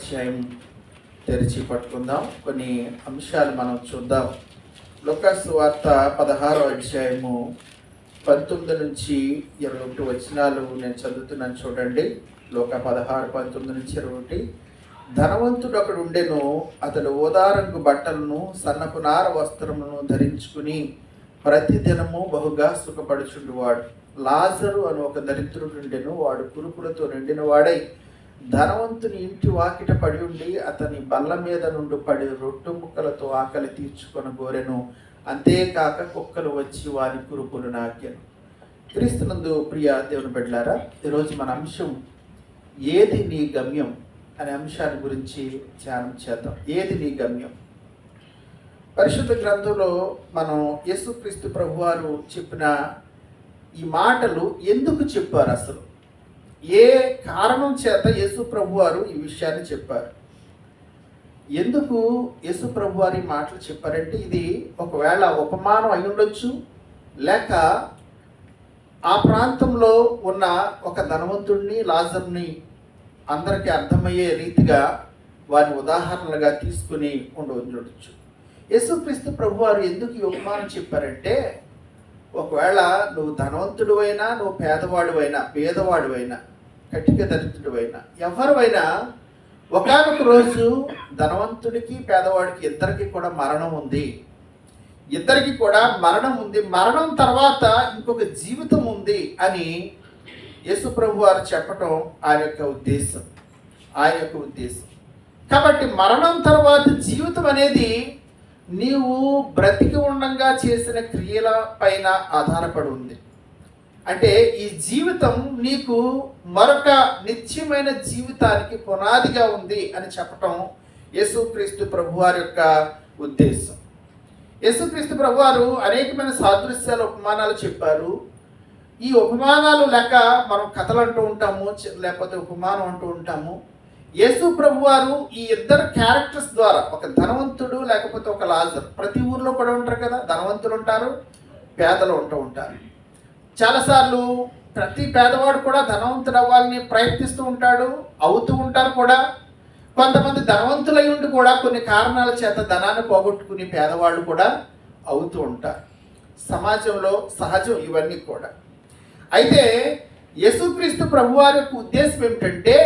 అధ్యాయం తెరిచి పట్టుకుందాం. కొన్ని అంశాలు మనం చూద్దాం. లోకాస్ వార్త పదహారో అధ్యాయము పంతొమ్మిది నుంచి ఇరవై ఒకటి వచనాలు నేను చదువుతున్నాను చూడండి. లోక పదహారు పంతొమ్మిది నుంచి ఇరవై ఒకటి. ధనవంతుడు అక్కడ ఉండెను అతడు ఓదారంగు బట్టలను సన్నపు నార వస్త్రములను ధరించుకుని ప్రతిదినము బహుగా సుఖపడుచుండువాడు. లాజరు అని ఒక దరిద్రుడు ఉండెను వాడు కురుపులతో నిండిన వాడై ధనవంతుని ఇంటి వాకిట పడి ఉండి అతని బల్ల మీద నుండి పడి రొట్టు ముక్కలతో ఆకలి తీర్చుకొని గోరెను అంతేకాక కుక్కలు వచ్చి వారి కురుపులు నాక్యను క్రీస్తునందు ప్రియ దేవుని బిడ్డలారా ఈరోజు మన అంశం ఏది నీ గమ్యం అనే అంశాన్ని గురించి ధ్యానం చేద్దాం. ఏది నీ గమ్యం? పరిశుద్ధ గ్రంథంలో మనం యేసుక్రీస్తు ప్రభువారు చెప్పిన ఈ మాటలు ఎందుకు చెప్పారు అసలు? ఏ కారణం చేత యేసు ప్రభువారు ఈ విషయాన్ని చెప్పారు? ఎందుకు యేసు ప్రభు వారి మాటలు చెప్పారంటే ఇది ఒకవేళ ఉపమానం అయి ఉండొచ్చు లేక ఆ ప్రాంతంలో ఉన్న ఒక ధనవంతుడిని లాజర్ని అందరికీ అర్థమయ్యే రీతిగా వారిని ఉదాహరణలుగా తీసుకుని ఉండవచ్చు యేసుక్రీస్తు ప్రభువారు ఎందుకు ఈ ఉపమానం చెప్పారంటే ఒకవేళ నువ్వు ధనవంతుడు అయినా నువ్వు పేదవాడు అయినా పేదవాడు అయినా కటిక దరిద్రుడు అయినా ఎవరివైనా ఒకనొక రోజు ధనవంతుడికి పేదవాడికి ఇద్దరికి కూడా మరణం ఉంది. ఇద్దరికి కూడా మరణం ఉంది. మరణం తర్వాత ఇంకొక జీవితం ఉంది అని యేసు ప్రభు వారు చెప్పటం ఆయన యొక్క ఉద్దేశం. ఆయన యొక్క ఉద్దేశం. కాబట్టి మరణం తర్వాత జీవితం అనేది నీవు బ్రతికి ఉండంగా చేసిన క్రియల పైన ఆధారపడి ఉంది అంటే ఈ జీవితం నీకు మరొక నిత్యమైన జీవితానికి పునాదిగా ఉంది అని చెప్పటం యేసుక్రీస్తు ప్రభువారి యొక్క ఉద్దేశం. యేసుక్రీస్తు ప్రభువారు అనేకమైన సాదృశ్యాల ఉపమానాలు చెప్పారు. ఈ ఉపమానాలు లేక మనం కథలు అంటూ ఉంటాము లేకపోతే ఉపమానం అంటూ ఉంటాము. యేసు ప్రభువారు ఈ ఇద్దరు క్యారెక్టర్స్ ద్వారా ఒక ధనవంతుడు లేకపోతే ఒక లాజర్ ప్రతి ఊర్లో కూడా ఉంటారు కదా ధనవంతులు ఉంటారు పేదలు ఉంటూ ఉంటారు. చాలాసార్లు ప్రతి పేదవాడు కూడా ధనవంతుడు అవ్వాలని ప్రయత్నిస్తూ ఉంటాడు అవుతూ ఉంటారు కూడా. కొంతమంది ధనవంతులై ఉండి కూడా కొన్ని కారణాల చేత ధనాన్ని పోగొట్టుకుని పేదవాళ్ళు కూడా అవుతూ ఉంటారు. సమాజంలో సహజం ఇవన్నీ కూడా. అయితే యేసుక్రీస్తు ప్రభువారి యొక్క ఉద్దేశం ఏమిటంటే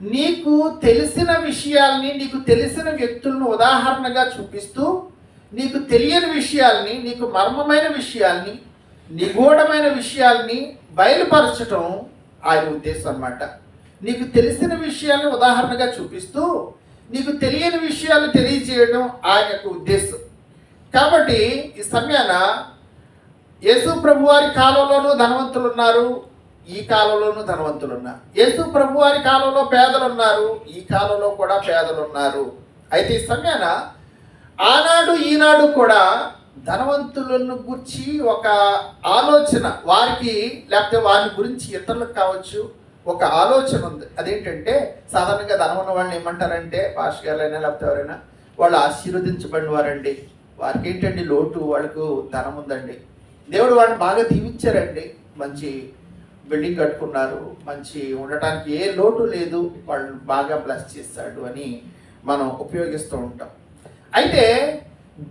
నీకు తెలిసిన విషయాల్ని నీకు తెలిసిన వ్యక్తులను ఉదాహరణగా చూపిస్తూ నీకు తెలియని విషయాల్ని నీకు మర్మమైన విషయాల్ని నిగూఢమైన విషయాల్ని బయలుపరచటం ఆయన ఉద్దేశం అన్నమాట. నీకు తెలిసిన విషయాల్ని ఉదాహరణగా చూపిస్తూ నీకు తెలియని విషయాలు తెలియజేయడం ఆయన యొక్క ఉద్దేశం. కాబట్టి ఈ సమయాన యేసు ప్రభువారి కాలంలోనూ ధనవంతులు ఉన్నారు. ఈ కాలంలోనూ ధనవంతులు ఉన్నారు ప్రభు ప్రభువారి కాలంలో పేదలు ఉన్నారు ఈ కాలంలో కూడా పేదలు ఉన్నారు అయితే ఈ సమయాన ఆనాడు ఈనాడు కూడా ధనవంతులను గురించి ఒక ఆలోచన వారికి లేకపోతే వారి గురించి ఇతరులకు కావచ్చు ఒక ఆలోచన ఉంది. అదేంటంటే సాధారణంగా ధనం ఉన్న వాళ్ళని ఏమంటారంటే పాస్ గారైనా లేకపోతే ఎవరైనా వాళ్ళు ఆశీర్వదించబడిన వారండి వారికి ఏంటండి లోటు? వాళ్ళకు ధనం ఉందండి. దేవుడు వాళ్ళని బాగా దీవించారండి. మంచి బిల్డింగ్ కట్టుకున్నారు మంచి ఉండటానికి ఏ లోటు లేదు వాళ్ళు బాగా బ్లస్ చేస్తాడు అని మనం ఉపయోగిస్తూ ఉంటాం. అయితే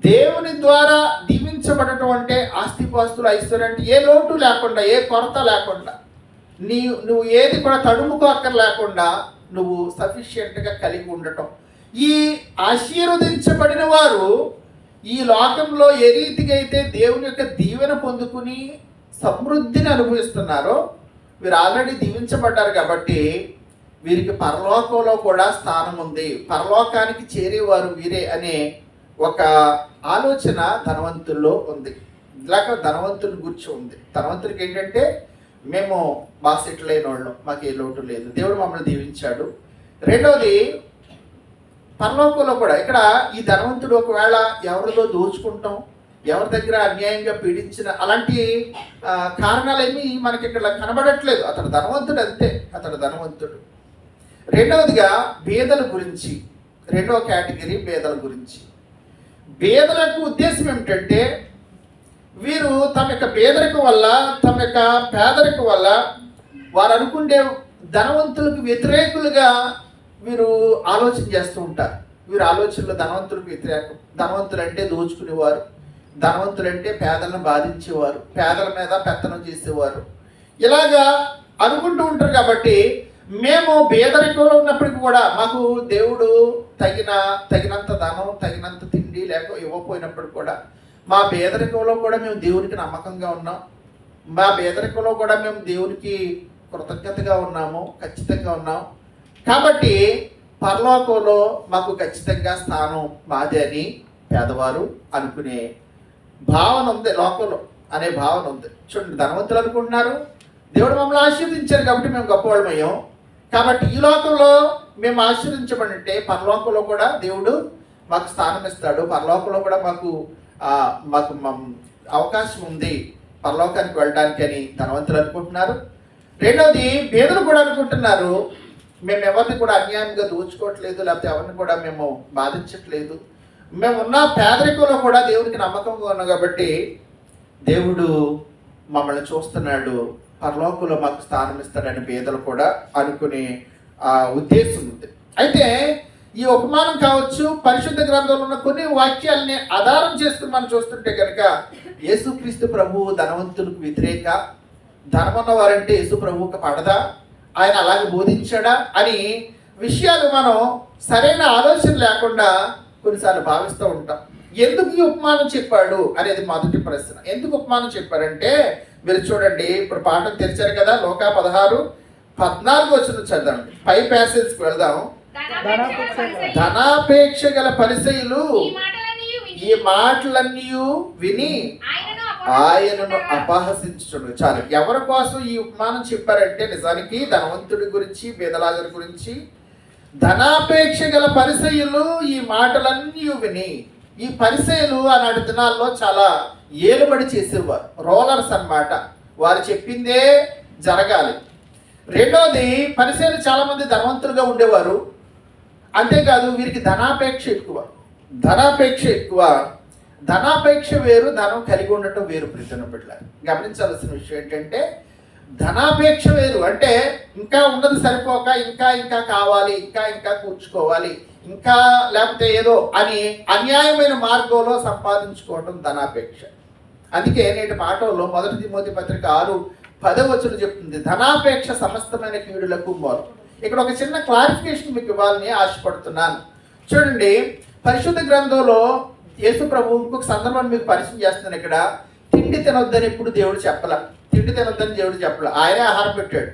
దేవుని ద్వారా దీవించబడటం అంటే ఆస్తిపాస్తులు ఐశ్వర్యం అంటే ఏ లోటు లేకుండా ఏ కొరత లేకుండా నీ నువ్వు ఏది కూడా తడుముకు అక్కర్ లేకుండా నువ్వు సఫిషియెంట్గా కలిగి ఉండటం. ఈ ఆశీర్వదించబడిన వారు ఈ లోకంలో ఏ రీతిగా అయితే దేవుని యొక్క దీవెన పొందుకుని సమృద్ధిని అనుభవిస్తున్నారో వీరు ఆల్రెడీ దీవించబడ్డారు కాబట్టి వీరికి పరలోకంలో కూడా స్థానం ఉంది. పరలోకానికి చేరేవారు వీరే అనే ఒక ఆలోచన ధనవంతుల్లో ఉంది. ఇలాగ ధనవంతుని గురించి ఉంది. ధనవంతుడికి ఏంటంటే మేము బాగా సెటిల్ అయిన వాళ్ళం. మాకు ఏ లోటు లేదు. దేవుడు మమ్మల్ని దీవించాడు. రెండవది పరలోకంలో కూడా ఇక్కడ ఈ ధనవంతుడు ఒకవేళ ఎవరిదో దోచుకుంటాం ఎవరి దగ్గర అన్యాయంగా పీడించిన అలాంటి కారణాలేమీ మనకి ఇక్కడ కనబడట్లేదు. అతడు ధనవంతుడు అంతే. అతడు ధనవంతుడు. రెండవదిగా బేదల గురించి రెండవ కేటగిరీ బేదల గురించి. బేదలకు ఉద్దేశం ఏమిటంటే వీరు తమ యొక్క పేదరికం వల్ల తమ యొక్క పేదరికం వల్ల వారు అనుకుండే ధనవంతులకు వ్యతిరేకులుగా వీరు ఆలోచన చేస్తూ ఉంటారు. వీరు ఆలోచనలో ధనవంతులకు వ్యతిరేకం ధనవంతులు అంటే దోచుకునేవారు. ధనవంతులు అంటే పేదలను బాధించేవారు పేదల మీద పెత్తనం చేసేవారు. ఇలాగా అనుకుంటూ ఉంటారు కాబట్టి మేము పేదరికంలో ఉన్నప్పటికీ కూడా మాకు దేవుడు తగిన తగినంత ధనం తగినంత తిండి లేక ఇవ్వకపోయినప్పుడు కూడా మా పేదరికంలో కూడా మేము దేవునికి నమ్మకంగా ఉన్నాం. మా పేదరికంలో కూడా మేము దేవునికి కృతజ్ఞతగా ఉన్నాము ఖచ్చితంగా ఉన్నాం. కాబట్టి పరలోకంలో మాకు ఖచ్చితంగా స్థానం మాదే అని పేదవారు అనుకునే భావన ఉంది లోకంలో అనే భావన ఉంది. చూడండి ధనవంతులు అనుకుంటున్నారు. దేవుడు మమ్మల్ని ఆశీర్వదించారు కాబట్టి మేము గొప్పవాళ్ళమయ్యాం. కాబట్టి ఈ లోకంలో మేము ఆశీర్వదించబడి ఉంటే పరలోకంలో కూడా దేవుడు మాకు స్థానం ఇస్తాడు. పరలోకంలో కూడా మాకు మాకు అవకాశం ఉంది పరలోకానికి వెళ్ళడానికి అని ధనవంతులు అనుకుంటున్నారు. రెండవది పేదలు కూడా అనుకుంటున్నారు. మేము ఎవరిని కూడా అన్యాయంగా దోచుకోవట్లేదు లేకపోతే ఎవరిని కూడా మేము బాధించట్లేదు. మేము ఉన్న పేదరికంలో కూడా దేవుడికి నమ్మకంగా ఉన్నాం కాబట్టి దేవుడు మమ్మల్ని చూస్తున్నాడు. పరలోకంలో మాకు స్థానం ఇస్తాడని పేదలు కూడా అనుకునే ఆ ఉద్దేశం ఉంది. అయితే ఈ ఉపమానం కావచ్చు పరిశుద్ధ గ్రంథంలో ఉన్న కొన్ని వాక్యాలని ఆధారం చేసుకుని మనం చూస్తుంటే కనుక యేసుక్రీస్తు ప్రభువు ధనవంతులకు వ్యతిరేక ధనమున్న వారంటే యేసు ప్రభువుకి పడదా? ఆయన అలాగే బోధించాడా? అని విషయాలు మనం సరైన ఆలోచన లేకుండా కొన్నిసార్లు భావిస్తూ ఉంటాం. ఎందుకు ఈ ఉపమానం చెప్పాడు అనేది మొదటి ప్రశ్న. ఎందుకు ఉపమానం చెప్పారంటే మీరు చూడండి ఇప్పుడు పాఠం తెరిచారు కదా లోకా పదహారు పద్నాలుగు వచ్చిన చదవండి. పై ప్యాసేజ్కి వెళ్దాం. ధనాపేక్ష గల పరిచయులు ఈ మాటలన్నీ విని ఆయనను ఆయనను అపహసించుడు చాలు. ఎవరి కోసం ఈ ఉపమానం చెప్పారంటే నిజానికి ధనవంతుడి గురించి బేదలాజుల గురించి ధనాపేక్ష గల పరిసయులు ఈ మాటలన్నీ విని ఈ పరిసయులు ఆనాటి దినాల్లో చాలా ఏలుబడి చేసేవారు రోలర్స్ అన్నమాట. వారు చెప్పిందే జరగాలి. రెండోది పరిసయులు చాలామంది ధనవంతులుగా ఉండేవారు. అంతేకాదు వీరికి ధనాపేక్ష ఎక్కువ. ధనాపేక్ష ఎక్కువ. ధనాపేక్ష వేరు ధనం కలిగి ఉండటం వేరు ప్రతిన బిడ్డ గమనించాల్సిన విషయం ఏంటంటే ధనాపేక్ష వేరు. అంటే ఇంకా ఉన్నది సరిపోక ఇంకా ఇంకా కావాలి ఇంకా ఇంకా కూర్చుకోవాలి ఇంకా లేకపోతే ఏదో అని అన్యాయమైన మార్గంలో సంపాదించుకోవటం ధనాపేక్ష. అందుకే నేటి పాఠంలో మొదటి తిమోతి పత్రిక ఆరు పదవచనం చెప్తుంది. ధనాపేక్ష సమస్తమైన కీడులకు మూలం. ఇక్కడ ఒక చిన్న క్లారిఫికేషన్ మీకు ఇవ్వాలని ఆశపడుతున్నాను. చూడండి పరిశుద్ధ గ్రంథంలో యేసు ప్రభు ఇంకొక సందర్భాన్ని మీకు పరిచయం చేస్తున్నాను ఇక్కడ. తిండి తినొద్దని ఎప్పుడు దేవుడు చెప్పలే. తిండి తినద్దని దేవుడు చెప్పడు. ఆయనే ఆహారం పెట్టాడు.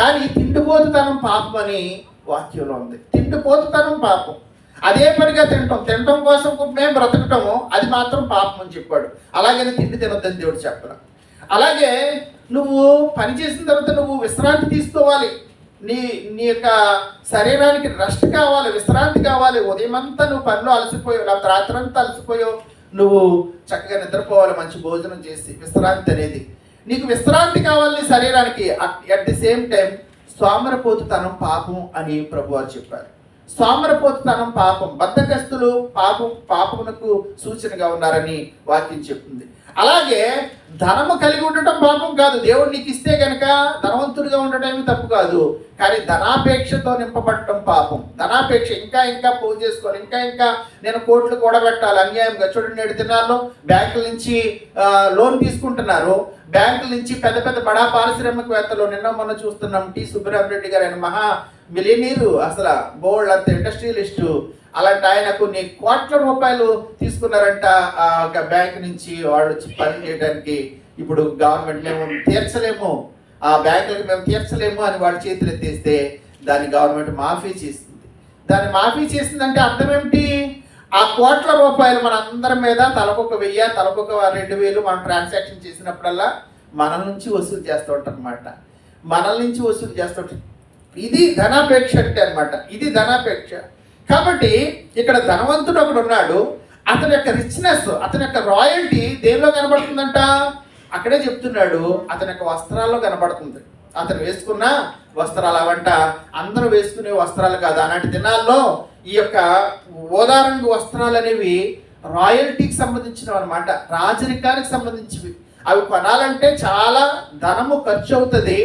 కానీ తిండిపోతుతనం పాపం అని వాక్యంలో ఉంది. తిండిపోతుతనం పాపం. అదే పనిగా తింటాం తినటం కోసం మేము బ్రతకటము అది మాత్రం పాపం అని చెప్పాడు. అలాగని తిండి తినొద్దని దేవుడు చెప్పడం. అలాగే నువ్వు పని చేసిన తర్వాత నువ్వు విశ్రాంతి తీసుకోవాలి. నీ నీ యొక్క శరీరానికి రెస్ట్ కావాలి విశ్రాంతి కావాలి. ఉదయం అంతా నువ్వు పనిలో అలసిపోయావు లేకపోతే రాత్రంతా అలసిపోయావు. నువ్వు చక్కగా నిద్రపోవాలి మంచి భోజనం చేసి విశ్రాంతి అనేది. నీకు విశ్రాంతి కావాలి శరీరానికి. అట్ ది సేమ్ టైం స్వామరపోతుతనం పాపం అని ప్రభు వారు చెప్పారు. సోమరపోతుతనం పాపం. బద్దకస్తులు పాపం పాపమునకు సూచనగా ఉన్నారని వాక్యం చెప్తుంది. అలాగే ధనము కలిగి ఉండటం పాపం కాదు. దేవుడు నీకు ఇస్తే కనుక ధనవంతుడిగా ఉండటం తప్పు కాదు. కానీ ధనాపేక్షతో నింపబడటం పాపం. ధనాపేక్ష ఇంకా ఇంకా పోగు చేసుకోవాలి. ఇంకా ఇంకా నేను కోట్లు కూడబెట్టాలి. అన్యాయంగా చూడండి నేడు దినాల్లో బ్యాంకుల నుంచి లోన్ తీసుకుంటున్నారు. బ్యాంకుల నుంచి పెద్ద పెద్ద బడా పారిశ్రామికవేత్తలు నిన్న మొన్న చూస్తున్నాం. టి సుబ్రహ్మరెడ్డి గారు. ఆయన మహా మిలినీరు అసలు బోల్డ్ అంత ఇండస్ట్రియలిస్టు అలాంటి ఆయన కొన్ని కోట్ల రూపాయలు తీసుకున్నారంట ఆ ఒక బ్యాంక్ నుంచి వాళ్ళు వచ్చి పని చేయడానికి. ఇప్పుడు గవర్నమెంట్ మేము తీర్చలేము. ఆ బ్యాంకులకు మేము తీర్చలేము అని వాడు చేతులు ఎత్తేస్తే దాన్ని గవర్నమెంట్ మాఫీ చేస్తుంది. దాన్ని మాఫీ చేసిందంటే అర్థం ఏమిటి? ఆ కోట్ల రూపాయలు మన అందరి మీద తలకొక వెయ్యి తలకొక రెండు వేలు మనం ట్రాన్సాక్షన్ చేసినప్పుడల్లా మన నుంచి వసూలు చేస్తూ ఉంటారు అనమాట మనల నుంచి వసూలు చేస్తూ ఉంటారు. ఇది ధనాపేక్ష అంటే అనమాట ఇది ధనాపేక్ష. కాబట్టి ఇక్కడ ధనవంతుడు ఒకడు ఉన్నాడు. అతని యొక్క రిచ్నెస్ అతని యొక్క రాయల్టీ దేనిలో కనబడుతుందంట? అక్కడే చెప్తున్నాడు అతని యొక్క వస్త్రాల్లో కనబడుతుంది. అతను వేసుకున్న వస్త్రాలు అవంట. అందరూ వేసుకునే వస్త్రాలు కాదు. అలాంటి దినాల్లో ఈ యొక్క ఓదారంగు వస్త్రాలు అనేవి రాయల్టీకి సంబంధించినవి అనమాట రాజరికానికి సంబంధించివి అవి కొనాలంటే చాలా ధనము ఖర్చు అవుతుంది.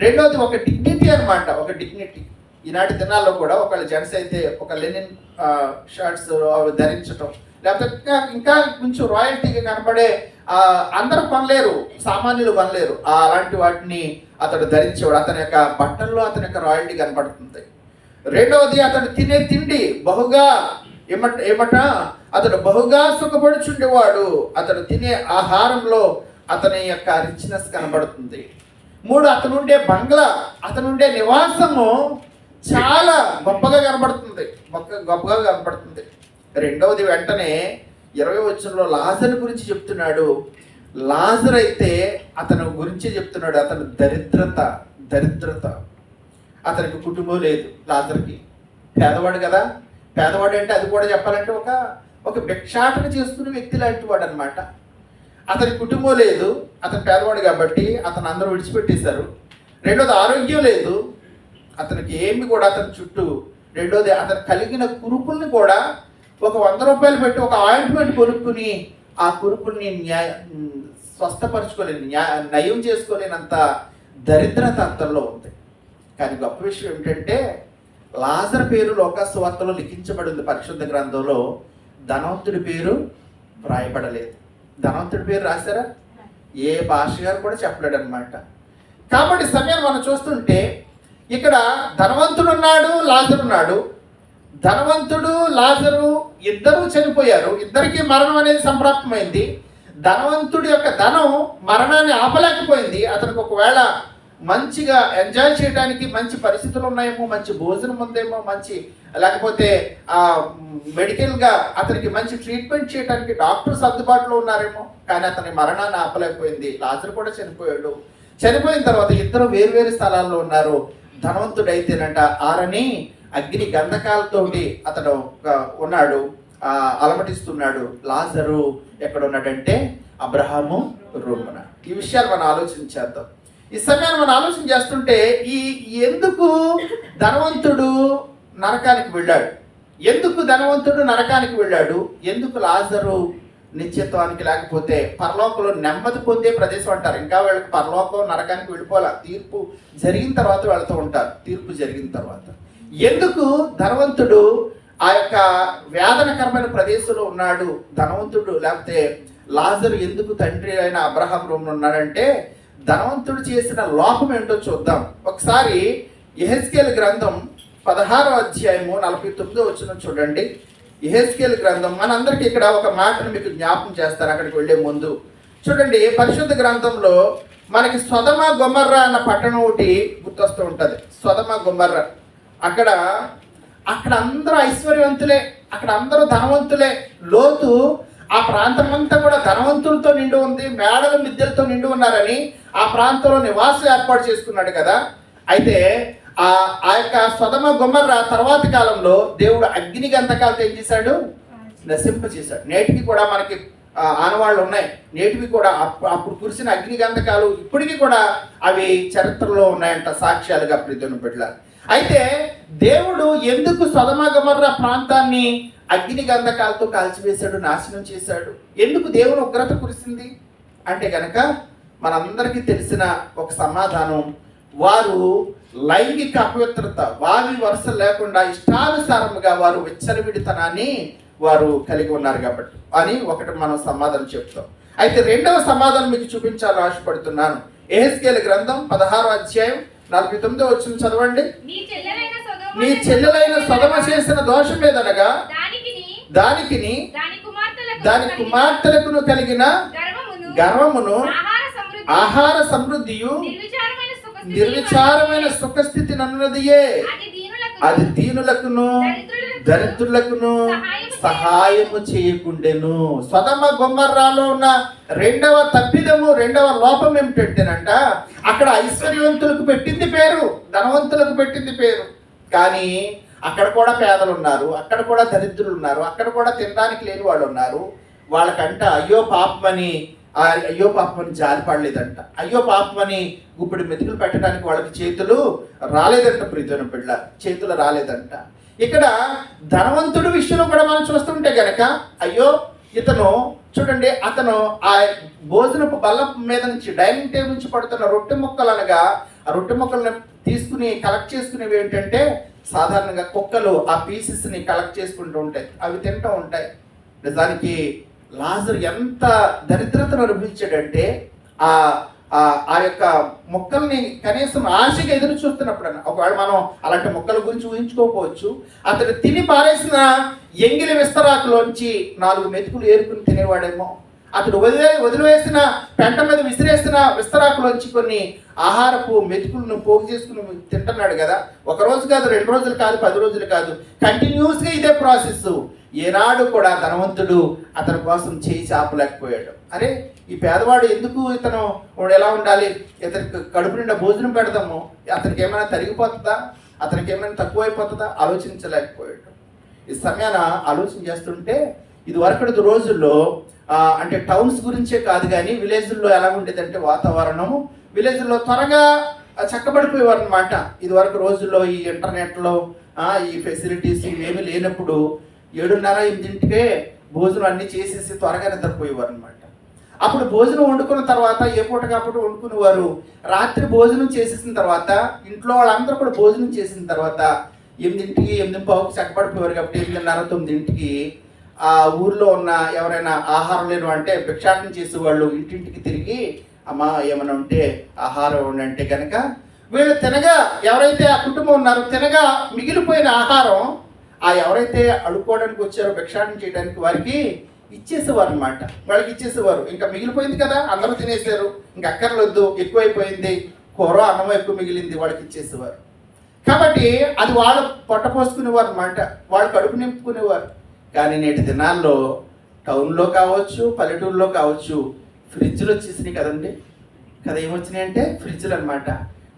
రెండోది ఒక డిగ్నిటీ అనమాట ఒక డిగ్నిటీ ఈనాటి దినాల్లో కూడా ఒకళ్ళ జెంట్స్ అయితే ఒక లెనిన్ షర్ట్స్ ధరించటం. లేకపోతే ఇంకా ఇంకా కొంచెం రాయల్టీగా కనపడే అందరు అందరూ కొనలేరు సామాన్యులు కొనలేరు. అలాంటి వాటిని అతడు ధరించేవాడు. అతని యొక్క బట్టల్లో అతని యొక్క రాయల్టీ కనపడుతుంది. రెండవది అతడు తినే తిండి బహుగా ఏమట ఏమట? అతడు బహుగా సుఖపడుచుండేవాడు. అతడు తినే ఆహారంలో అతని యొక్క రిచ్నెస్ కనబడుతుంది మూడు అతనుండే బంగ్లా అతనుండే నివాసము చాలా గొప్పగా కనబడుతుంది. గొప్ప గొప్పగా కనబడుతుంది. రెండవది వెంటనే ఇరవై వచ్చంలో లాజర్ గురించి చెప్తున్నాడు. లాజర్ అయితే అతను గురించి చెప్తున్నాడు. అతను దరిద్రత దరిద్రత. అతనికి కుటుంబం లేదు లాజర్కి. పేదవాడు కదా. పేదవాడు అంటే అది కూడా చెప్పాలంటే ఒక ఒక భిక్షాటన చేసుకునే వ్యక్తి లాంటి వాడు అనమాట అతని కుటుంబం లేదు అతను పేదవాడు కాబట్టి అతను అందరూ విడిచిపెట్టేశారు. రెండోది ఆరోగ్యం లేదు అతనికి ఏమి కూడా అతని చుట్టూ రెండోది అతను కలిగిన కురుపుల్ని కూడా ఒక వంద రూపాయలు పెట్టి ఒక ఆయింట్మెంట్ కొనుక్కుని ఆ కురుపుల్ని న్యాయ స్వస్థపరచుకోలేని న్యాయ నయం చేసుకోలేనంత దరిద్రత అంతల్లో ఉంది. కానీ గొప్ప విషయం ఏమిటంటే లాజర్ పేరు లోకస్వార్తలో లిఖించబడింది పరిశుద్ధ గ్రంథంలో ధనవంతుడి పేరు వ్రాయబడలేదు. ధనవంతుడి పేరు రాశారా? ఏ భాష గారు కూడా చెప్పలేడు అనమాట కాబట్టి సమయం మనం చూస్తుంటే ఇక్కడ ధనవంతుడు ఉన్నాడు లాజరు ఉన్నాడు. ధనవంతుడు లాజరు ఇద్దరూ చనిపోయారు. ఇద్దరికీ మరణం అనేది సంప్రాప్తమైంది. ధనవంతుడి యొక్క ధనం మరణాన్ని ఆపలేకపోయింది. అతనికి ఒకవేళ మంచిగా ఎంజాయ్ చేయడానికి మంచి పరిస్థితులు ఉన్నాయేమో మంచి భోజనం ఉందేమో మంచి లేకపోతే ఆ మెడికల్గా అతనికి మంచి ట్రీట్మెంట్ చేయడానికి డాక్టర్స్ అందుబాటులో ఉన్నారేమో కానీ అతని మరణాన్ని ఆపలేకపోయింది. లాజరు కూడా చనిపోయాడు. చనిపోయిన తర్వాత ఇద్దరు వేరువేరు స్థలాల్లో ఉన్నారు. ధనవంతుడైతేనంట ఆరని అగ్ని గంధకాలతోటి అతను ఉన్నాడు అలమటిస్తున్నాడు. లాజరు ఎక్కడ ఉన్నాడంటే అబ్రహాము రూమున. ఈ విషయాలు మనం ఆలోచించేద్దాం ఈ సమయాన్ని మనం ఆలోచన చేస్తుంటే ఈ ఎందుకు ధనవంతుడు నరకానికి వెళ్ళాడు? ఎందుకు ధనవంతుడు నరకానికి వెళ్ళాడు? ఎందుకు లాజరు నిత్యత్వానికి లేకపోతే పరలోకంలో నెమ్మది పొందే ప్రదేశం అంటారు. ఇంకా వీళ్ళకి పరలోకం నరకానికి వెళ్ళిపోవాలి? తీర్పు జరిగిన తర్వాత వెళ్తూ ఉంటారు. తీర్పు జరిగిన తర్వాత. ఎందుకు ధనవంతుడు ఆ యొక్క వేదనకరమైన ప్రదేశంలో ఉన్నాడు? ధనవంతుడు లేకపోతే లాజరు ఎందుకు తండ్రి అయిన అబ్రహాం రూమ్లో ఉన్నాడంటే ధనవంతుడు చేసిన లోపం ఏంటో చూద్దాం. ఒకసారి ఎహెస్కేల్ గ్రంథం పదహారో అధ్యాయము నలభై తొమ్మిదో వచ్చిన చూడండి. ఎహెస్కేల్ గ్రంథం మనందరికీ ఇక్కడ ఒక మాటను మీకు జ్ఞాపకం చేస్తారు అక్కడికి వెళ్ళే ముందు. చూడండి పరిశుద్ధ గ్రంథంలో మనకి స్వదమ గొమ్మర్ర అన్న పట్టణం ఒకటి గుర్తొస్తూ ఉంటుంది. స్వదమ గొమ్మర్ర అక్కడ అక్కడ అందరూ ఐశ్వర్యవంతులే అక్కడ అందరూ ధనవంతులే. లోతు ఆ ప్రాంతం అంతా కూడా ధనవంతులతో నిండి ఉంది మేడల మిద్దెలతో నిండి ఉన్నారని ఆ ప్రాంతంలో నివాసం ఏర్పాటు చేసుకున్నాడు కదా. అయితే ఆ ఆ యొక్క స్వదమ గుమ్మర్ర తర్వాతి కాలంలో దేవుడు అగ్ని గంధకాలతో ఏం చేశాడు? నశింప చేశాడు నేటికి కూడా మనకి ఆనవాళ్ళు ఉన్నాయి. నేటివి కూడా అప్పుడు కురిసిన అగ్ని గంధకాలు ఇప్పటికీ కూడా అవి చరిత్రలో ఉన్నాయంట సాక్ష్యాలుగా ప్రీతుని పెట్టారు అయితే దేవుడు ఎందుకు సదమగమర్ర ప్రాంతాన్ని అగ్ని గంధకాలతో కాల్చివేశాడు నాశనం చేశాడు? ఎందుకు దేవుని ఉగ్రత కురిసింది? అంటే గనక మనందరికీ తెలిసిన ఒక సమాధానం వారు లైంగిక అపవిత్రత వారి వరుస లేకుండా ఇష్టానుసారముగా వారు విచ్చలవిడితనాన్ని వారు కలిగి ఉన్నారు కాబట్టి అని ఒకటి మనం సమాధానం చెప్తాం. అయితే రెండవ సమాధానం మీకు చూపించాలని ఆశపడుతున్నాను. ఏహెస్కేల గ్రంథం పదహారో అధ్యాయం నలభై తొమ్మిదో వచ్చిన చదవండి. నీ చెల్లెలైన సొదొమ చేసిన దోషం ఏదనగా? దానికిని దానికిని దాని కుమార్తెలకు కలిగిన గర్వమును ఆహార సమృద్ధి ఆహార సమృద్ధియు నిర్విచారమైన సుఖస్థితి నన్నదియే అది దీనులకు అది దీనులకును దరిద్రులకును సహాయము చేయకుండెను. స్వదమ గొమ్మర్రాలో ఉన్న రెండవ తప్పిదము రెండవ లోపం ఏమిటంటేనంట అక్కడ ఐశ్వర్యవంతులకు పెట్టింది పేరు ధనవంతులకు పెట్టింది పేరు. కానీ అక్కడ కూడా పేదలు ఉన్నారు అక్కడ కూడా దరిద్రులు ఉన్నారు అక్కడ కూడా తినడానికి లేని వాళ్ళు ఉన్నారు వాళ్ళకంట అయ్యో పాపమని ఆ అయ్యో పాపమని జాలి పడలేదంట. అయ్యో పాపమని ఇప్పుడు మెతుకులు పెట్టడానికి వాళ్ళకి చేతులు రాలేదంట ప్రీతిన పిల్ల చేతులు రాలేదంట. ఇక్కడ ధనవంతుడి విషయంలో కూడా మనం చూస్తుంటే గనక అయ్యో ఇతను చూడండి అతను ఆ భోజనపు బల్ల మీద నుంచి డైనింగ్ టేబుల్ నుంచి పడుతున్న రొట్టె ముక్కలు అనగా ఆ రొట్టె ముక్కలను తీసుకుని కలెక్ట్ చేసుకునేవి ఏంటంటే సాధారణంగా కుక్కలు ఆ పీసెస్ని కలెక్ట్ చేసుకుంటూ ఉంటాయి. అవి తింటూ ఉంటాయి. నిజానికి లాజర్ ఎంత దరిద్రతను అనుభవించాడంటే ఆ ఆ ఆ యొక్క మొక్కల్ని కనీసం ఆశగా ఎదురు చూస్తున్నప్పుడు ఒకవేళ మనం అలాంటి మొక్కల గురించి ఊహించుకోకపోవచ్చు. అతడు తిని పారేసిన ఎంగిలి విస్తరాకులోంచి నాలుగు మెతుకులు ఏరుకుని తినేవాడేమో. అతడు వదిలే వదిలివేసిన పెంట మీద విసిరేసిన విస్తరాకులోంచి కొన్ని ఆహారపు మెతుకులను పోగు చేసుకుని తింటున్నాడు కదా. ఒక రోజు కాదు రెండు రోజులు కాదు పది రోజులు కాదు. కంటిన్యూస్గా ఇదే ప్రాసెస్ ఏనాడు కూడా ధనవంతుడు అతని కోసం చేయి చాపలేకపోయాడు అరే ఈ పేదవాడు ఎందుకు ఇతను వాడు ఎలా ఉండాలి? ఇతనికి కడుపు నిండా భోజనం పెడదాము. అతనికి ఏమైనా తరిగిపోతుందా? అతనికి ఏమైనా తక్కువైపోతుందా? ఆలోచించలేకపోయాడు. ఈ సమయాన ఆలోచన చేస్తుంటే ఇది వరకటి రోజుల్లో అంటే టౌన్స్ గురించే కాదు కానీ విలేజ్ల్లో ఎలా ఉండేదంటే వాతావరణము విలేజ్లో త్వరగా చక్కబడిపోయేవారు అనమాట ఇది వరకు రోజుల్లో ఈ ఇంటర్నెట్లో ఈ ఫెసిలిటీస్ ఇవేమీ లేనప్పుడు ఏడున్నర ఎనిమిదింటికే భోజనం అన్ని చేసేసి త్వరగా నిద్రపోయేవారు అనమాట అప్పుడు భోజనం వండుకున్న తర్వాత ఏ పూట కాపుట వండుకునేవారు? రాత్రి భోజనం చేసేసిన తర్వాత ఇంట్లో వాళ్ళందరూ కూడా భోజనం చేసిన తర్వాత ఎనిమిదింటికి ఎనిమిది పావుకి చక్కబడిపోయేవారు కాబట్టి ఎనిమిదిన్నర తొమ్మిదింటికి ఆ ఊర్లో ఉన్న ఎవరైనా ఆహారం లేను అంటే భిక్షాటం చేసేవాళ్ళు. ఇంటింటికి తిరిగి అమ్మ ఏమైనా ఉంటే ఆహారం ఇవ్వండి అంటే కనుక వీళ్ళు తినగా ఎవరైతే ఆ కుటుంబం ఉన్నారో తినగా మిగిలిపోయిన ఆహారం ఆ ఎవరైతే అడుక్కోవడానికి వచ్చారో భిక్షాటం చేయడానికి వారికి ఇచ్చేసేవారు అనమాట వాళ్ళకి ఇచ్చేసేవారు. ఇంకా మిగిలిపోయింది కదా అందరూ తినేసారు ఇంకా అక్కర్లొద్దు ఎక్కువైపోయింది. కూర అన్నం ఎక్కువ మిగిలింది వాళ్ళకి ఇచ్చేసేవారు. కాబట్టి అది వాళ్ళు పొట్ట పోసుకునేవారు అనమాట వాళ్ళు కడుపు నింపుకునేవారు. కానీ నేటి దినాల్లో టౌన్లో కావచ్చు పల్లెటూరులో కావచ్చు ఫ్రిడ్జ్లు వచ్చేసినాయి కదండి. కదా ఏమొచ్చినాయి అంటే ఫ్రిడ్జ్లు అనమాట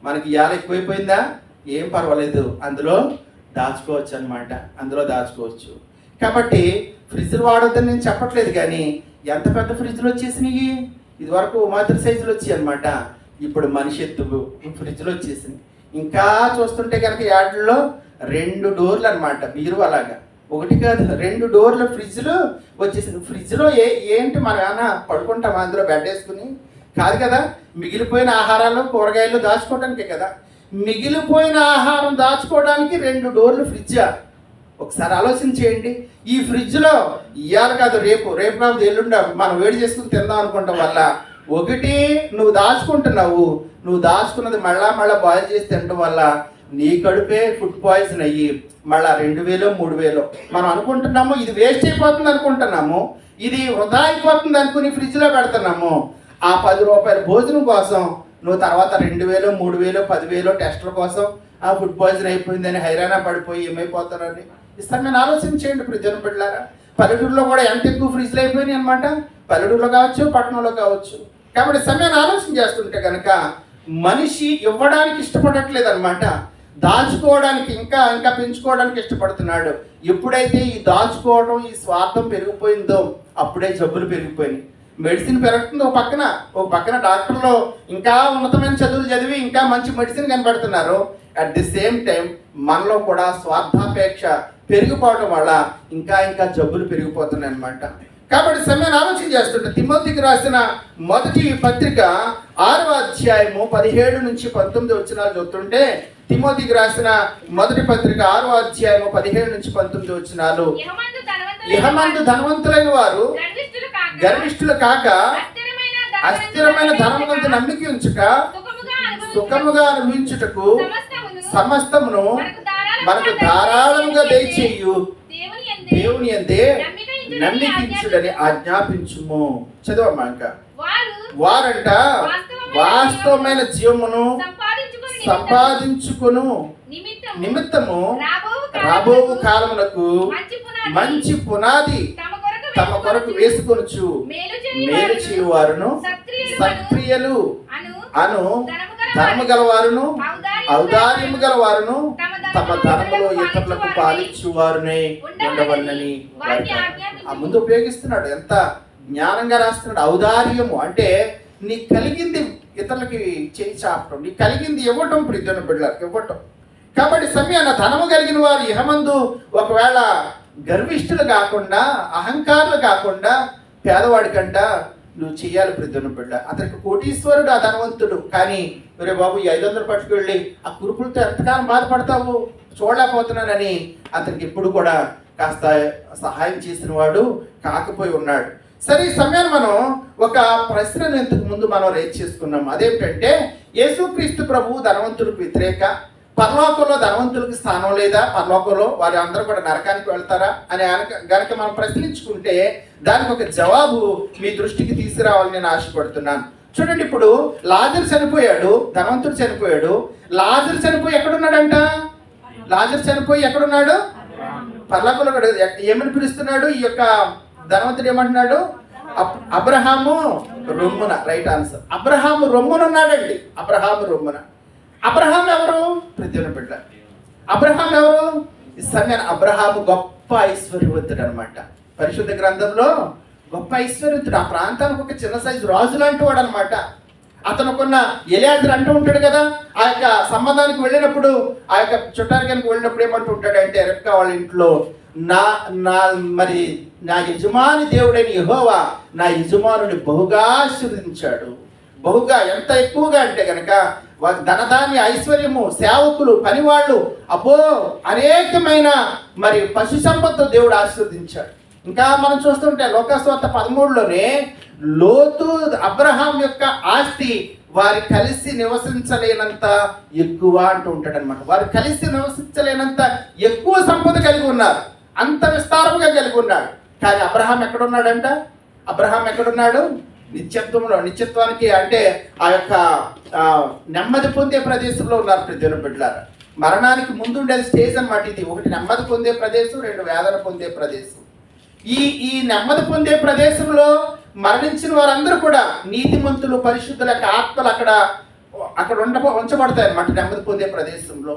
మనకి ఇవాళ ఎక్కువైపోయిందా? ఏం పర్వాలేదు. అందులో దాచుకోవచ్చు అనమాట అందులో దాచుకోవచ్చు. కాబట్టి ఫ్రిడ్జ్లు వాడొద్దని నేను చెప్పట్లేదు కానీ ఎంత పెద్ద ఫ్రిడ్జ్లు వచ్చేసినాయి? ఇది వరకు మాదిరి సైజులు వచ్చాయి అనమాట ఇప్పుడు మనిషి ఎత్తు ఫ్రిడ్జ్లు వచ్చేసినాయి. ఇంకా చూస్తుంటే కనుక యాడ్లో రెండు డోర్లు అనమాట బీరు అలాగా. ఒకటి కాదు రెండు డోర్ల ఫ్రిడ్జ్లు వచ్చేసింది ఫ్రిడ్జ్లో ఏ ఏంటి మన నాన్న పడుకుంటాం అందులో బెడ్ వేసుకుని. కాదు కదా మిగిలిపోయిన ఆహారాలు కూరగాయలు దాచుకోవడానికే కదా. మిగిలిపోయిన ఆహారం దాచుకోవడానికి రెండు డోర్లు ఫ్రిడ్జా ఒకసారి ఆలోచన చేయండి. ఈ ఫ్రిడ్జ్లో ఇవాళ కాదు రేపు రేపు కాదు ఎల్లుండ మనం వేడి చేసుకుని తిందాం అనుకుంటాం వల్ల. ఒకటి నువ్వు దాచుకుంటున్నావు. నువ్వు దాచుకున్నది మళ్ళా మళ్ళా బాయిల్ చేసి తినడం వల్ల నీ కడుపే ఫుడ్ పాయిజన్ అయ్యి మళ్ళా రెండు వేలు మూడు వేలు. మనం అనుకుంటున్నాము ఇది వేస్ట్ అయిపోతుంది అనుకుంటున్నాము. ఇది వృధా అయిపోతుంది అనుకుని ఫ్రిడ్జ్లో పెడుతున్నాము. ఆ పది రూపాయల భోజనం కోసం నువ్వు తర్వాత రెండు వేలు మూడు వేలు పదివేలు టెస్టుల కోసం ఆ ఫుడ్ పాయిజన్ అయిపోయిందని హైరాణ పడిపోయి ఏమైపోతారని ఇస్తాను నేను ఆలోచన చేయండి ఇప్పుడు జనం పల్లెటూరులో కూడా ఎంత ఎక్కువ ఫ్రిడ్జ్లు అయిపోయినాయి అనమాట పల్లెటూరులో కావచ్చు పట్టణంలో కావచ్చు. కాబట్టి సమయాన్ని ఆలోచన చేస్తుంటే కనుక మనిషి ఇవ్వడానికి ఇష్టపడట్లేదు అనమాట దాచుకోవడానికి ఇంకా ఇంకా పెంచుకోవడానికి ఇష్టపడుతున్నాడు. ఎప్పుడైతే ఈ దాచుకోవడం ఈ స్వార్థం పెరిగిపోయిందో అప్పుడే జబ్బులు పెరిగిపోయినాయి. మెడిసిన్ పెరుగుతుంది ఒక పక్కన. ఒక పక్కన డాక్టర్లు ఇంకా ఉన్నతమైన చదువులు చదివి ఇంకా మంచి మెడిసిన్ కనబడుతున్నారు. అట్ ది సేమ్ టైం మనలో కూడా స్వార్థాపేక్ష పెరిగిపోవడం వల్ల ఇంకా ఇంకా జబ్బులు పెరిగిపోతున్నాయి అనమాట కాబట్టి సమయం ఆలోచన చేస్తుంటే తిమ్మతికి రాసిన మొదటి పత్రిక ఆరవ అధ్యాయము పదిహేడు నుంచి పంతొమ్మిది వచ్చినాలు చూస్తుంటే తిమోతికి రాసిన మొదటి పత్రిక ఆరవ అధ్యాయము పదిహేడు నుంచి పంతొమ్మిది వచ్చినాలు ఇహమందు ధనవంతులైన వారు గర్విష్ఠులు కాక, అస్థిరమైన ధనవంతు నమ్మిక ఉంచుక సుఖముగా అనుభవించుటకు సమస్తమును మనకు ధారాళముగా దయచేయు. దేవుని అందే నమ్మిక నమ్మికించుడని ఆజ్ఞాపించుము. చదవమ్మా ఇంకా. వారు వారంట వాస్తవమైన జీవమును సంపాదించుకొని. నిమిత్తము రాబో కాలమునకు మంచి పునాది తమ కొరకు తమ కొరకు వేసుకొనుచు. వేసుకొనుచు. మేలు చేయువారును సత్క్రియలు అను. ధర్మ గలవారు గలవారును ఔదార్యము గలవారును తమ ధనములో ఇతరులకు పాలించువారునే ఉండవలనని వారికి ఆ ముందు ఉపయోగిస్తున్నాడు. ఎంత జ్ఞానంగా రాస్తున్నాడు. ఔదార్యము అంటే నీకు కలిగింది ఇతరులకి చేయి చాపటం నీ కలిగింది ఇవ్వటం ప్రిద్దన బిడ్డలకు ఇవ్వటం. కాబట్టి సమయాన ధనము కలిగిన వారు ఇహమందు ఒకవేళ గర్విష్ఠులు కాకుండా అహంకారులు కాకుండా పేదవాడికంట నువ్వు చెయ్యాలి ప్రతిదిన బిడ్డ. అతనికి కోటీశ్వరుడు ఆ ధనవంతుడు. కానీ ఒరే బాబు ఈ ఐదు వందలు పట్టుకెళ్ళి ఆ కురుపులతో ఎంతకాలం బాధపడతావు? చూడలేకపోతున్నానని అతనికి ఎప్పుడు కూడా కాస్త సహాయం చేసిన వాడు కాకపోయి ఉన్నాడు. సరే ఈ సమయాన్ని మనం ఒక ప్రశ్నను ఇంతకు ముందు మనం రేజ్ చేసుకున్నాం. అదేంటంటే యేసుక్రీస్తు ప్రభు ధనవంతులకు వ్యతిరేక పరలోకంలో ధనవంతులకు స్థానం లేదా? పరలోకంలో వారి అందరూ కూడా నరకానికి వెళ్తారా? అని గనక మనం ప్రశ్నించుకుంటే దానికి ఒక జవాబు మీ దృష్టికి తీసుకురావాలని నేను ఆశపడుతున్నాను. చూడండి ఇప్పుడు లాజర్ చనిపోయాడు ధనవంతుడు చనిపోయాడు. లాజర్ చనిపోయి ఎక్కడున్నాడంట? లాజర్ చనిపోయి ఎక్కడున్నాడు? పర్లోకంలో. ఏమని పిలుస్తున్నాడు? ఈ యొక్క ధనవంతుడు ఏమంటున్నాడు? అబ్- అబ్రహాము రొమ్మున రైట్ ఆన్సర్ అబ్రహాము రొమ్మున ఉన్నాడండి. అబ్రహాము రొమ్మున. అబ్రహాం ఎవరు? ప్రతిన బిడ్డ అబ్రహాం ఎవరు? ఈ సమయాన్ని అబ్రహాము గొప్ప ఐశ్వర్యవంతుడు అనమాట పరిశుద్ధ గ్రంథంలో గొప్ప ఐశ్వర్యవంతుడు. ఆ ప్రాంతానికి ఒక చిన్న సైజు రాజు లాంటి అనమాట అతనుకున్న ఎలియాజర్ అంటూ ఉంటాడు కదా ఆ యొక్క సంబంధానికి వెళ్ళినప్పుడు ఆ యొక్క చుట్టానికి వెళ్ళినప్పుడు ఏమంటూ ఉంటాడంటే రెక్క వాళ్ళ ఇంట్లో నా నా మరి నా యజమాని దేవుడైన యహోవా నా యజమానుని బహుగా ఆశీర్వదించాడు. బహుగా ఎంత ఎక్కువగా అంటే కనుక వారి ధనధాన్య ఐశ్వర్యము సేవకులు పనివాళ్ళు అబ్బో అనేకమైన మరి పశు సంపత్తు దేవుడు ఆశీర్వదించాడు. ఇంకా మనం చూస్తుంటే లోకస్వార్త పదమూడులోనే లోతు అబ్రహాం యొక్క ఆస్తి వారి కలిసి నివసించలేనంత ఎక్కువ అంటూ ఉంటాడనమాట వారు కలిసి నివసించలేనంత ఎక్కువ సంపద కలిగి ఉన్నారు. అంత విస్తారముగా కలిగి ఉన్నాడు. కానీ అబ్రహాం ఎక్కడున్నాడంట? అబ్రహాం ఎక్కడున్నాడు? నిత్యత్వంలో నిత్యత్వానికి అంటే ఆ యొక్క నెమ్మది పొందే ప్రదేశంలో ఉన్నారు ప్రజల బిడ్డలారు. మరణానికి ముందుండే స్టేజ్ అన్నమాట ఇది. ఒకటి నెమ్మది పొందే ప్రదేశం రెండు వేదన పొందే ప్రదేశం. ఈ ఈ నెమ్మది పొందే ప్రదేశంలో మరణించిన వారందరూ కూడా నీతిమంతులు పరిశుద్ధుల యొక్క ఆత్మలు అక్కడ అక్కడ ఉండ ఉంచబడతాయి అన్నమాట నెమ్మది పొందే ప్రదేశంలో.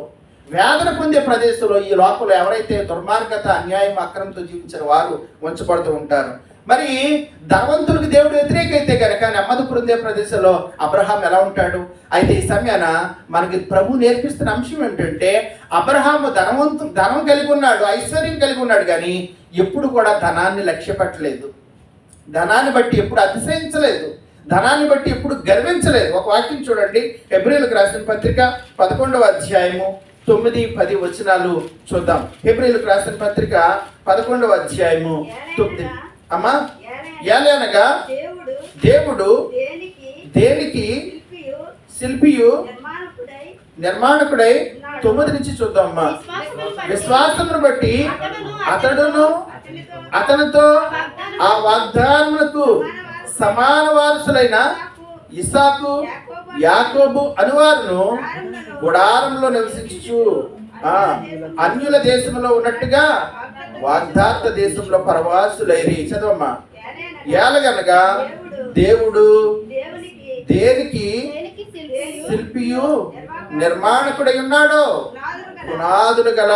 వేదన పొందే ప్రదేశంలో ఈ లోపల ఎవరైతే దుర్మార్గత అన్యాయం అక్రమంతో జీవించిన వారు ఉంచబడుతూ ఉంటారు. మరి ధనవంతులకు దేవుడు వ్యతిరేకైతే కనుక నెమ్మది పొందే ప్రదేశంలో అబ్రహాం ఎలా ఉంటాడు? అయితే ఈ సమయాన మనకి ప్రభు నేర్పిస్తున్న అంశం ఏంటంటే అబ్రహాము ధనవంతు ధనం కలిగి ఉన్నాడు ఐశ్వర్యం కలిగి ఉన్నాడు కానీ ఎప్పుడు కూడా ధనాన్ని లక్ష్య పెట్టలేదు ధనాన్ని బట్టి ఎప్పుడు అతిశయించలేదు. ధనాన్ని బట్టి ఎప్పుడు గర్వించలేదు. ఒక వాక్యం చూడండి. ఫిబ్రవరికి రాసిన పత్రిక పదకొండవ అధ్యాయము తొమ్మిది పది వచనాలు చూద్దాం. ఎబ్రిల్కి రాసిన పత్రిక పదకొండవ అధ్యాయము తొమ్మిది. అమ్మా ఏలనగా దేవుడు దేవుడు దేనికి శిల్పియు నిర్మాణకుడై తొమ్మిది నుంచి చూద్దాం అమ్మా. విశ్వాసమును బట్టి అతడును అతనితో అతనితో ఆ వాగ్దానములకు సమాన వారసులైన ఇసాకు యాకోబు అనువారును గుడారంలో నివసించు ఆ అన్యుల దేశంలో ఉన్నట్టుగా వాగ్దాత్త దేశంలో పరవాసులైరి. చదవమ్మా. ఏలగనగా దేవుడు దేనికి శిల్పియు నిర్మాణకుడై ఉన్నాడో? పునాదులు గల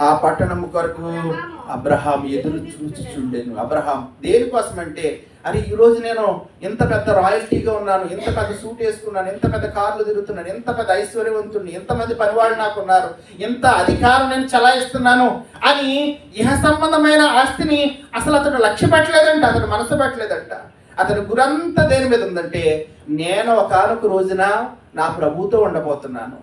ఆ పట్టణము కొరకు అబ్రహాం ఎదురు చూచుచుండెను. అబ్రహాం దేనికోసం అంటే అరే ఈరోజు నేను ఎంత పెద్ద రాయల్టీగా ఉన్నాను ఎంత పెద్ద సూట్ వేసుకున్నాను ఎంత పెద్ద కార్లు తిరుగుతున్నాను ఎంత పెద్ద ఐశ్వర్యవంతుడిని ఎంతమంది పనివాళ్ళు నాకు ఉన్నారు ఎంత అధికారం నేను చలాయిస్తున్నాను అని ఇహ సంబంధమైన ఆస్తిని అసలు అతడు లక్ష్య పెట్టలేదంట అతడు మనసు పెట్టలేదంట. అతని గురంతా దేని మీద ఉందంటే నేను ఒకనొక రోజున నా ప్రభుతో ఉండబోతున్నాను.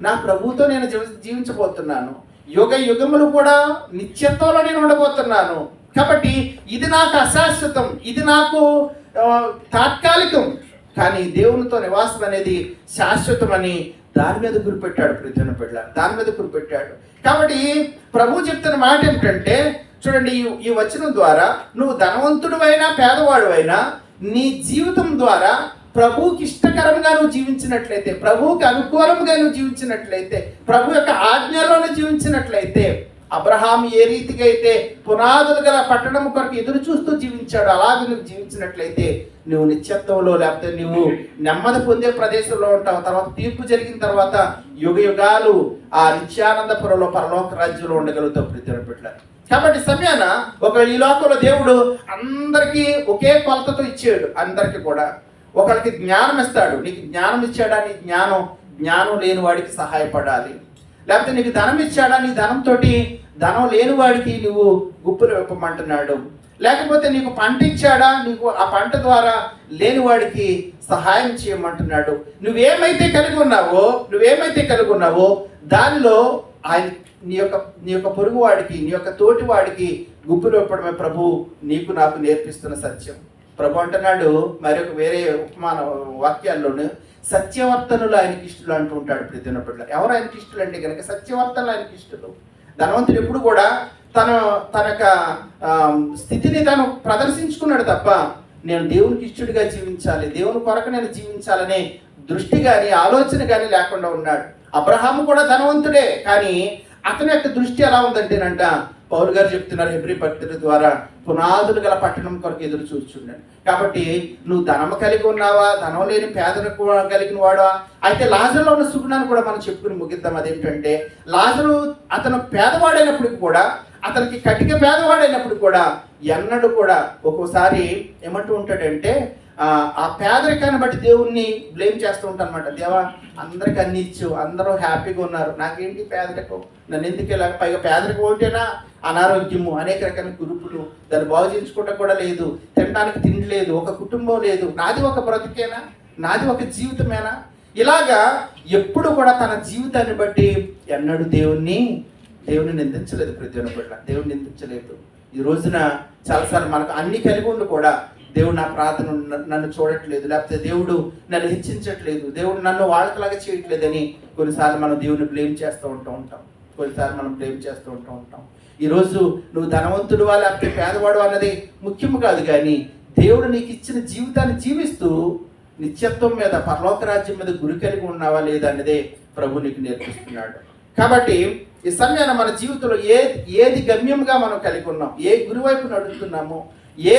నా ప్రభుతో నేను జీవ- జీవించబోతున్నాను. యుగ యుగములు కూడా నిత్యత్వంలో నేను ఉండబోతున్నాను. కాబట్టి ఇది నాకు అశాశ్వతం ఇది నాకు తాత్కాలికం. కానీ దేవునితో నివాసం అనేది శాశ్వతమని దాని మీద గురిపెట్టాడు ప్రతిన పిల్ల దాని మీద గురిపెట్టాడు. కాబట్టి ప్రభు చెప్తున్న మాట ఏమిటంటే చూడండి ఈ ఈ వచనం ద్వారా నువ్వు ధనవంతుడు అయినా పేదవాడు అయినా నీ జీవితం ద్వారా ప్రభువుకి ఇష్టకరంగా నువ్వు జీవించినట్లయితే ప్రభువుకి అనుకూలంగా నువ్వు జీవించినట్లయితే ప్రభు యొక్క ఆజ్ఞలోనే జీవించినట్లయితే అబ్రహాం ఏ రీతిగా అయితే పునాదులు గల పట్టణం కొరకు ఎదురు చూస్తూ జీవించాడు అలాగే నువ్వు జీవించినట్లయితే నువ్వు నిత్యత్వంలో లేకపోతే నువ్వు నెమ్మది పొందే ప్రదేశంలో ఉంటావు. తర్వాత తీర్పు జరిగిన తర్వాత యుగ యుగాలు ఆ నిత్యానందపురంలో పరలోక రాజ్యంలో ఉండగలుగుతావు ప్రతి కాబట్టి సమయాన ఒక ఈ లోకంలో దేవుడు అందరికీ ఒకే కొలతతో ఇచ్చాడు అందరికీ కూడా ఒకరికి జ్ఞానం ఇస్తాడు. నీకు జ్ఞానం ఇచ్చాడా? నీ జ్ఞానం జ్ఞానం లేని వాడికి సహాయపడాలి. లేకపోతే నీకు ధనం ఇచ్చాడా? నీ ధనంతో ధనం లేని వాడికి నువ్వు గుప్పులు విప్పమంటున్నాడు. లేకపోతే నీకు పంట ఇచ్చాడా? నీకు ఆ పంట ద్వారా లేని వాడికి సహాయం చేయమంటున్నాడు. నువ్వేమైతే కలిగి ఉన్నావో నువ్వేమైతే కలిగి ఉన్నావో దానిలో ఆయన నీ యొక్క నీ యొక్క పొరుగు వాడికి నీ యొక్క తోటి వాడికి గుప్పులు ఇవ్వడమే ప్రభు నీకు నాకు నేర్పిస్తున్న సత్యం. ప్రభు అంటున్నాడు మరొక వేరే ఉపమాన వాక్యాల్లోను సత్యవర్తనులు ఆయనకి ఇష్టలు అంటూ ఉంటాడు ప్రతినప్పట్లో ఎవరు ఆయనకి ఇష్టలు అంటే కనుక సత్యవర్తనులు ఆయనకి ఇష్టలు. ధనవంతుడు ఎప్పుడు కూడా తన తన యొక్క స్థితిని తను ప్రదర్శించుకున్నాడు తప్ప నేను దేవునికి ఇష్టడిగా జీవించాలి దేవుని కొరకు నేను జీవించాలనే దృష్టి కానీ ఆలోచన కానీ లేకుండా ఉన్నాడు. అబ్రహాము కూడా ధనవంతుడే కానీ అతని యొక్క దృష్టి ఎలా ఉందంటేనంట పౌరు గారు చెప్తున్నారు హెబ్రి పత్రిక ద్వారా పునాదులు గల పట్టణం కొరకు ఎదురు చూస్తున్నాడు. కాబట్టి నువ్వు ధనము కలిగి ఉన్నావా? ధనం లేని పేదలకు కలిగిన వాడా? అయితే లాజర్లో ఉన్న సుగుణాన్ని కూడా మనం చెప్పుకుని ముగిద్దాం. అదేంటంటే లాజరు అతను పేదవాడైనప్పటికి కూడా అతనికి కటిక పేదవాడైనప్పుడు కూడా ఎన్నడూ కూడా ఒక్కోసారి ఏమంటూ ఉంటాడంటే ఆ, పేదరికాన్ని బట్టి దేవుణ్ణి బ్లేమ్ చేస్తూ ఉంటాను అనమాట దేవా అందరికి అన్ని ఇచ్చు అందరూ హ్యాపీగా ఉన్నారు. నాకేంటి పేదరికం? నన్ను ఎందుకు ఇలా పైగా పేదరికం ఒకటేనా? అనారోగ్యము అనేక రకాల కురుపులు. దాన్ని బాగు చేయించుకోవటం కూడా లేదు. తినడానికి తిండి లేదు. ఒక కుటుంబం లేదు. నాది ఒక బ్రతికేనా? నాది ఒక జీవితమేనా? ఇలాగా ఎప్పుడు కూడా తన జీవితాన్ని బట్టి ఎన్నడూ దేవుణ్ణి దేవుని నిందించలేదు ప్రతి ఒక్క దేవుని నిందించలేదు. ఈ రోజున చాలాసార్లు మనకు అన్ని కలిగి ఉండి కూడా దేవుడు నా ప్రార్థన నన్ను చూడట్లేదు లేకపోతే దేవుడు నన్ను హెచ్చించట్లేదు దేవుడు నన్ను వాళ్ళకలాగా చేయట్లేదని కొన్నిసార్లు మనం దేవుని బ్లేమ్ చేస్తూ ఉంటూ ఉంటాం. కొన్నిసార్లు మనం బ్లేమ్ చేస్తూ ఉంటూ ఉంటాం. ఈరోజు నువ్వు ధనవంతుడువా లేకపోతే పేదవాడు అన్నది ముఖ్యం కాదు కానీ దేవుడు నీకు ఇచ్చిన జీవితాన్ని జీవిస్తూ నిత్యత్వం మీద పరలోక రాజ్యం మీద గురి కలిగి ఉన్నావా లేదా అన్నదే ప్రభు నీకు నేర్పిస్తున్నాడు. కాబట్టి ఈ సమయాన మన జీవితంలో ఏ ఏది గమ్యంగా మనం కలిగి ఉన్నాం ఏ గురువైపు నడుస్తున్నామో ఏ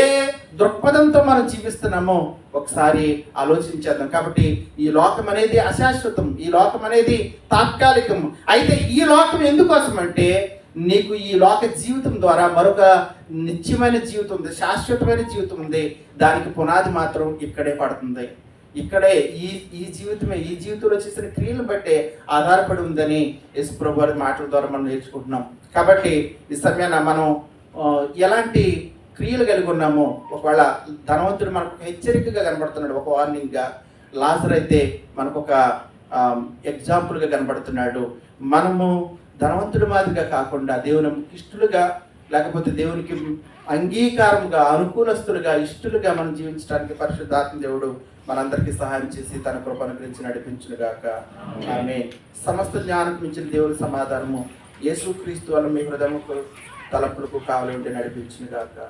దృక్పథంతో మనం జీవిస్తున్నామో ఒకసారి ఆలోచించేద్దాం. కాబట్టి ఈ లోకం అనేది అశాశ్వతం ఈ లోకం అనేది తాత్కాలికం అయితే ఈ లోకం ఎందుకోసం అంటే నీకు ఈ లోక జీవితం ద్వారా మరొక నిత్యమైన జీవితం ఉంది శాశ్వతమైన జీవితం ఉంది. దానికి పునాది మాత్రం ఇక్కడే పడుతుంది. ఇక్కడే ఈ ఈ జీవితమే ఈ జీవితంలో చేసిన క్రియలను బట్టే ఆధారపడి ఉందని యేసుప్రభు వారి మాటల ద్వారా మనం నేర్చుకుంటున్నాం. కాబట్టి ఈ సమయాన మనం ఎలాంటి క్రియలు కలిగి ఉన్నామో. ఒకవేళ ధనవంతుడు మనకు హెచ్చరికగా కనబడుతున్నాడు ఒక వార్నింగ్గా. లాజర్ అయితే మనకు ఒక ఎగ్జాంపుల్గా కనబడుతున్నాడు. మనము ధనవంతుడి మాదిరిగా కాకుండా దేవుని ఇష్టలుగా లేకపోతే దేవునికి అంగీకారముగా అనుకూలస్తులుగా ఇష్టలుగా మనం జీవించడానికి పరిశుద్ధాత్మ దేవుడు మనందరికీ సహాయం చేసి తన కృపను గురించి నడిపించునుగాక. ఆమె సమస్త జ్ఞానం మించిన దేవుడి సమాధానము యేసుక్రీస్తు వల్ల మీ హృదయముకు తలపులకు కావాలి ఉంటే దాకా.